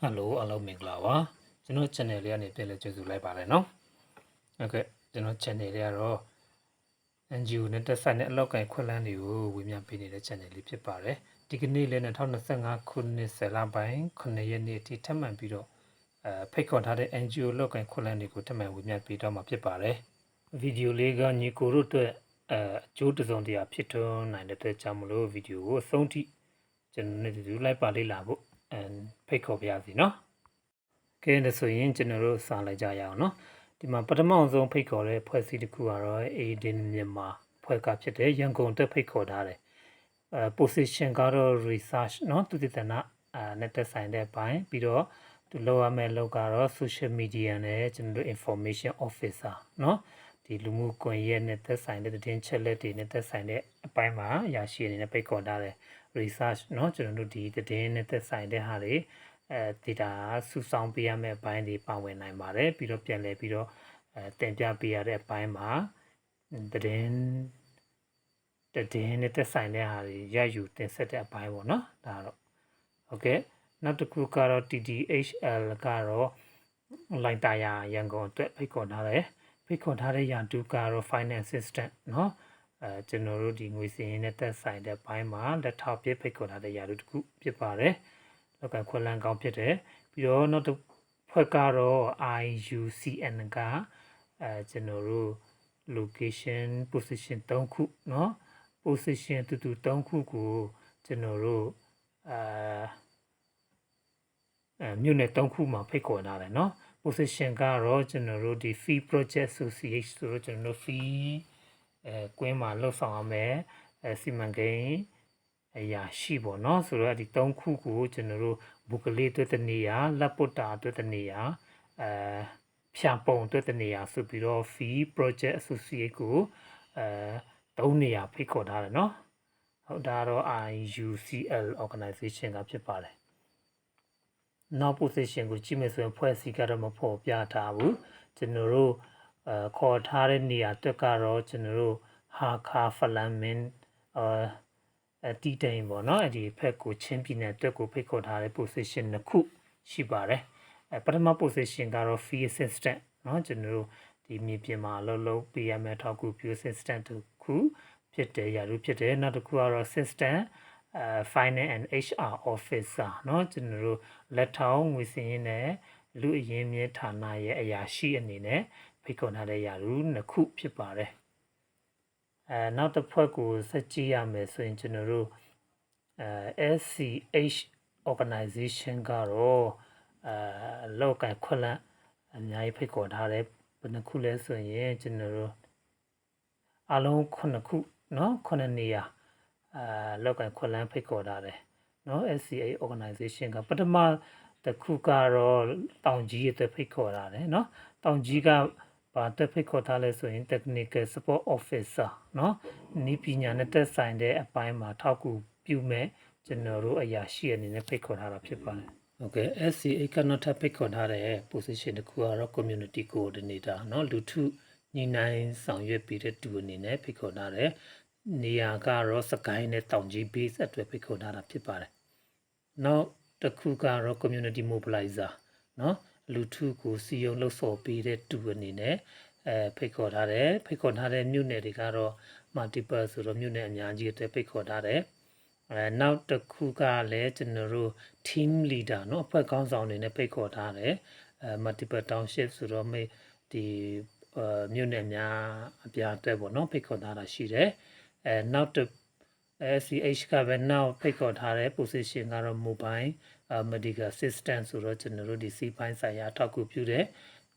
ဟယ်လိုအားလုံးမင်္ဂလာပါကျွန်တော် channel လေးကနေပြန်လည်ကြိုဆိုလိုက်ပါတယ်နော်ဟုတ်ကဲ့ကျွန်တော် channel လေးကတော့ NGO နဲ့တက်ဆိုင်တဲ့အလောက်ကိုင်ခွက်လန်းတွေကိုဝေမျှပေးနေတဲ့ channel လေးဖြစ်ပါတယ်ဒီကနေ့လည်း2025ခုနှစ်ဆယ်လပိုင်း9ရက်နေ့အထိထပ်မံပြီးတော့အဲဖိတ်ခေါ်ထားတဲ့ NGO လောက်ကိုင်ခွက်လန်းတွေကိုထပ်မံဝေမျှပေးတော့မှာဖြစ်ပါတယ်ဗီဒီယိုလေးကညီကိုတို့အတွက်အဲအကျိုးတစုံတရာဖြစ်ထွန်းနိုင်တဲ့အတွက်ကြောင့်မလို့ဗီဒီယိုကိုအဆုံးထိကျွန်တော်တို့ဒီလိုက်ပါလေ့လာဖို့ အဲဖိတ်ခေါ်ပါရစီနော် ကဲဒါဆိုရင်ကျွန်တော်တို့စာလိုက်ကြရအောင်နော်ဒီမှာပထမဆုံးဖိတ်ခေါ်တဲ့ဖွဲ့စည်းတစ်ခုကတော့ Aiden မြန်မာဖွဲ့ကဖြစ်တဲ့ရန်ကုန်တက်ဖိတ်ခေါ်ထားတယ်အဲ position ကတော့ research เนาะသူတည်တနာအဲနဲ့တက်ဆိုင်တဲ့ဘိုင်းပြီးတော့သူလောက်ရမယ့်လောက်ကတော့ social media နဲ့ကျွန်တော်တို့ information officer เนาะဒီလူမှုကွန်ရက်နဲ့သက်ဆိုင်တဲ့သတင်းချက်လက်တွေနဲ့သက်ဆိုင်တဲ့အပိုင်းမှာရရှိအနေနဲ့ပိတ်ခေါ်ထားတယ် research เนาะကျွန်တော်တို့ဒီသတင်းနဲ့သက်ဆိုင်တဲ့ဟာတွေအဲ data စုဆောင်းပေးရမယ့်အပိုင်းတွေပါဝင်နိုင်ပါတယ်ပြီးတော့ပြန်လည်ပြီးတော့အဲတင်ပြပေးရတဲ့အပိုင်းမှာသတင်းသတင်းနဲ့သက်ဆိုင်တဲ့ဟာတွေရယူတင်ဆက်တဲ့အပိုင်းပေါ့နော်ဒါတော့ဟုတ်ကဲ့နောက်တစ်ခုကတော့ TDHL ကတော့ line တာယာရန်ကုန်အတွက်ဖိတ်ခေါ်ထားတယ်ဖိတ်ခေါ်ထားတဲ့ရန်တူကတော့ finance system เนาะ အဲကျွန်တော်တို့ဒီငွေစင်းနဲ့သက်ဆိုင်တဲ့ဘိုင်းမှာလက်ထောက်ပြဖိတ်ခေါ်ထားတဲ့ရာထူးတစ်ခုဖြစ်ပါတယ်။လောက်ကခွက်လန်းကောင်းဖြစ်တယ်။ပြီးတော့နောက်တစ်ဖွဲ့ကတော့ IUCN ကအဲကျွန်တော်တို့ location position 3ခုเนาะ position တူတူ3ခုကိုကျွန်တော်တို့အာအဲမြို့နယ်3ခုမှာဖိတ်ခေါ်ထားတယ်เนาะ position ကတော့ကျွန်တော်တို့ဒီ fee project association ဆိုတော့ကျွန်တော်တို့ fee အဲကွင်းမှာလှုပ်ဆောင်ရမယ်အဲစီမံကိန်းအရာရှိပေါ့နော်ဆိုတော့ဒီ၃ခုကိုကျွန်တော်တို့ဘုကလေးအတွက်တနေရာလက်ပုတ်တာအတွက်တနေရာအဲဖြာပုံအတွက်တနေရာဆိုပြီးတော့ fee project associate ကိုအဲ၃နေရာဖိတ်ခေါ်ထားတယ်နော်ဟုတ်ဒါတော့ IUCL organization ကဖြစ်ပါတယ်နောက် position ကိုကြည့်မယ်ဆိုရင်ဖွဲ့စည်းကတော့မဖော်ပြထားဘူးကျွန်တော်တို့ အဲခေါ်ထားတဲ့နေရာအတွက်ကတော့ကျွန်တော်တို့ဟာခါဖလန်မင်အဲတီတိန်ပေါ့နော်အဲ့ဒီဖက်ကိုချင်းပြည်နယ်အတွက်ကိုဖိတ်ခေါ်ထားတဲ့ position နှစ်ခုရှိပါတယ်အဲပထမ position ကတော့ fee assistant เนาะကျွန်တော်တို့ဒီမြေပြင်မှာအလုပ်လုပ်ပေးရမယ့်ထောက်ကူ view assistant တစ်ခုဖြစ်တယ်ရာထူးဖြစ်တယ်နောက်တစ်ခုကတော့ assistant အဲ finance and HR officer เนาะကျွန်တော်တို့လက်ထောက်ငွေစင်းရင်းနဲ့လူအရင်းမြစ်ဌာနရဲ့အရာရှိအနေနဲ့ ဖိတ်ခေါ်ထားတဲ့ရာထူးနှစ်ခုဖြစ်ပါတယ်အဲနောက်တစ်ဖွဲ့ကိုစက်ကြည့်ရမယ်ဆိုရင်ကျွန်တော်တို့အဲ SCH organization ကတော့အဲလောက်ကန်ခွက်လန့်အများကြီးဖိတ်ခေါ်ထားတယ်ဘယ်နှခုလဲဆိုရင်ကျွန်တော်တို့အလုံး9ခုเนาะ9နေရာအဲလောက်ကန်ခွက်လန့်ဖိတ်ခေါ်ထားတယ်เนาะ SCA organization ကပထမတစ်ခုကတော့တောင်ကြီးရဲ့အတွက်ဖိတ်ခေါ်ထားတယ်เนาะတောင်ကြီးက ဘာတက်ဖိတ်ခေါ်ထားလဲဆိုရင် technical support officer เนาะဤပညာနဲ့တက်ဆိုင်တဲ့အပိုင်းမှာထောက်ကူပြုမဲ့ကျွန်တော်တို့အရာရှိအနေနဲ့ဖိတ်ခေါ်ထားတာဖြစ်ပါတယ်ဟုတ်ကဲ့ SCA ကနော်ထပ်ဖိတ်ခေါ်ထားတဲ့ position တစ်ခုကတော့ community coordinator เนาะလူထုညီနိုင်ဆောင်ရွက်ပေးတဲ့သူအနေနဲ့ဖိတ်ခေါ်ထားတဲ့နေရာကတော့စကိုင်းနဲ့တောင်ကြီး base အတွက်ဖိတ်ခေါ်ထားတာဖြစ်ပါတယ်နောက်တစ်ခုကတော့ community mobilizer เนาะ လူထုကိုစီယုံလှုပ်ဆော်ပေးတဲ့တူအနေနဲ့အဲဖိတ်ခေါ်ထားတယ်ဖိတ်ခေါ်ထားတဲ့မြို့နယ်တွေကတော့ multiple ဆိုတော့မြို့နယ်အများကြီးအတွက်ဖိတ်ခေါ်ထားတယ်အဲနောက်တစ်ခုကလည်းကျွန်တော်တို့ team leader เนาะအဖွဲ့ကောင်းဆောင်တွေနဲ့ဖိတ်ခေါ်ထားတယ်အဲ multiple township ဆိုတော့မေဒီမြို့နယ်များအပြားအတွက်ပေါ့เนาะဖိတ်ခေါ်ထားတာရှိတယ်အဲနောက်တစ် SCH ကပဲနောက်ဖိတ်ခေါ်ထားတဲ့ position ကတော့ mobile medical assistant ဆိုတော့ကျွန်တော်တို့ဒီစီပိုင်းဆိုင်ရာထောက်ကူပြုတဲ့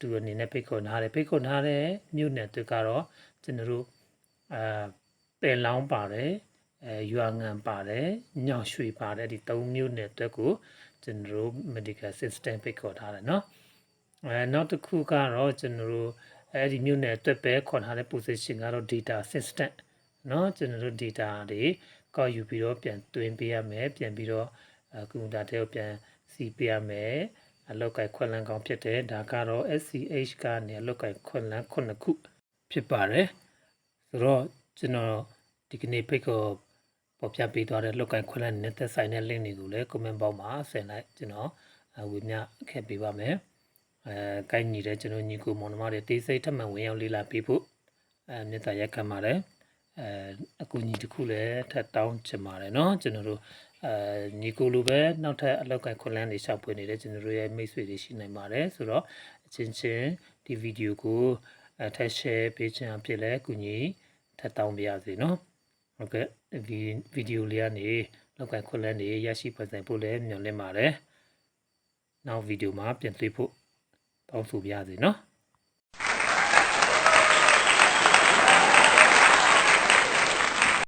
သူအနေနဲ့ဖိတ်ခေါ်ထားတယ်ဖိတ်ခေါ်ထားတဲ့မြို့နယ်တွေကတော့ကျွန်တော်တို့အာပယ်လောင်းပါတယ်အဲရွာငံပါတယ်ညောင်ရွှေပါတယ်ဒီ၃မြို့နယ်အတွက်ကိုကျွန်တော်တို့ medical assistant ဖိတ်ခေါ်ထားတယ်เนาะအဲနောက်တစ်ခုကတော့ကျွန်တော်တို့အဲဒီမြို့နယ်အတွက်ပဲခေါ်ထားတဲ့ position ကတော့ data assistant เนาะကျွန်တော်တို့ data တွေကောက်ယူပြီးတော့ပြန်တွင်းပေးရမယ်ပြန်ပြီးတော့ ကွန်ပျူတာထဲကိုပြန်စီးပေးရမယ်အလောက်ကခွက်လန်းကောင်းဖြစ်တယ်ဒါကတော့ SCH ကနေအလောက်ကခွက်လန်းခုနှစ်ခုဖြစ်ပါတယ်ဆိုတော့ကျွန်တော်ဒီကနေ့ဖိတ်ခေါ်ပေါ်ပြပေးသွားတဲ့လောက်ကခွက်လန်းနဲ့သက်ဆိုင်တဲ့ link တွေကိုလည်း comment box မှာဆင်လိုက်ကျွန်တော် အဲဝေမျှခဲ့ပေးပါမယ်အဲကိုင်းညီတဲ့ကျွန်တော်ညီကိုမောင်နှမတွေတေးစိတ်ထပ်မံဝင်ရောက်လေးလာပေးဖို့အဲမေတ္တာရက်ခံပါတယ်အဲအကူအညီတစ်ခုလည်းထပ်တောင်းချင်ပါတယ်เนาะကျွန်တော်တို့ အဲညီကိုလိုပဲနောက်ထပ်အလောက်ကန်ခွန်လန်းတွေရှောက်ဖွေနေတဲ့ကျွန်တော်တို့ရဲ့မိတ်ဆွေတွေရှိနိုင်ပါတယ်ဆိုတော့အချင်းချင်းဒီဗီဒီယိုကိုအထက် share ပေးခြင်းအဖြစ်လဲကုညီထပ်တောင်းပါရစေနော်ဟုတ်ကဲ့ဒီဗီဒီယိုလေးကနေလောက်ကခွန်လန်းတွေရရှိဖွင့်ဆိုင်ဖို့လဲမျှော်လင့်ပါတယ်နောက်ဗီဒီယိုမှာပြန်တွေ့ဖို့တောင်းဆိုပါရစေနော်